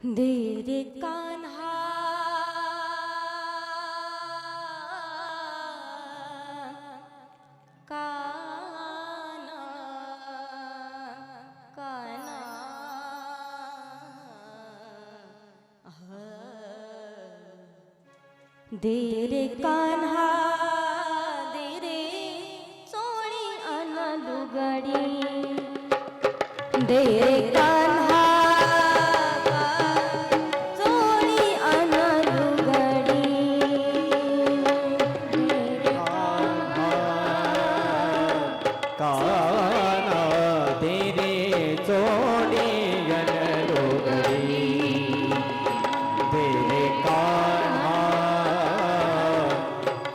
দের কানহা কানা কানা দের কানহা দেরে সোনি আনা লুগড়ি দের কান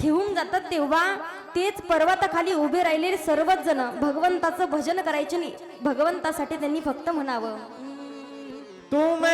ठेवून जातात तेव्हा तेच पर्वताखाली उभे राहिलेले सर्वच जण भगवंताचं भजन करायचे नाही. भगवंतासाठी त्यांनी फक्त म्हणावं. तुम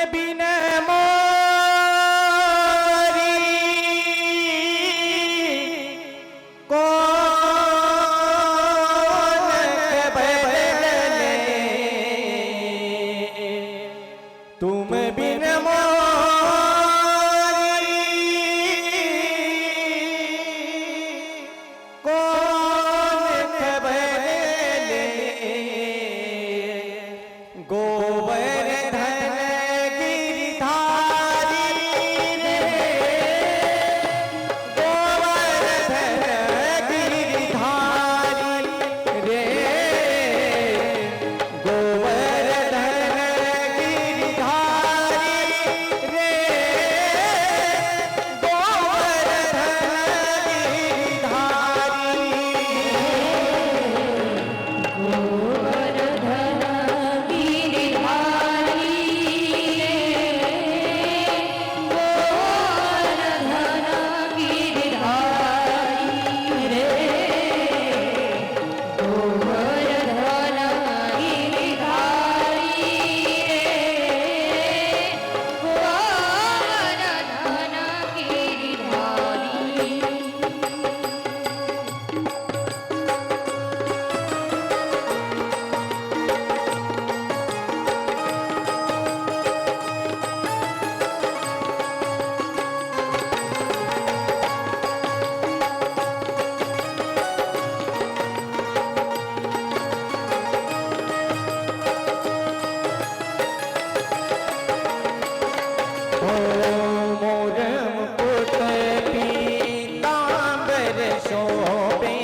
শোভে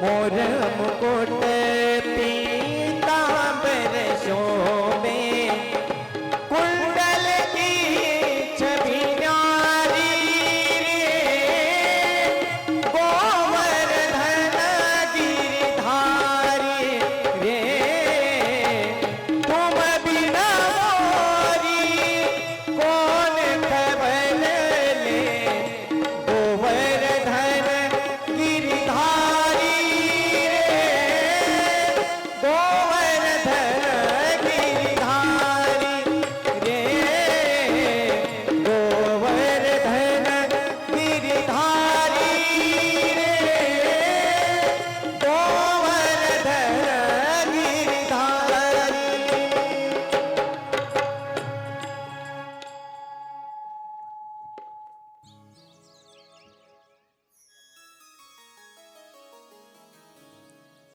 মোর মুকুট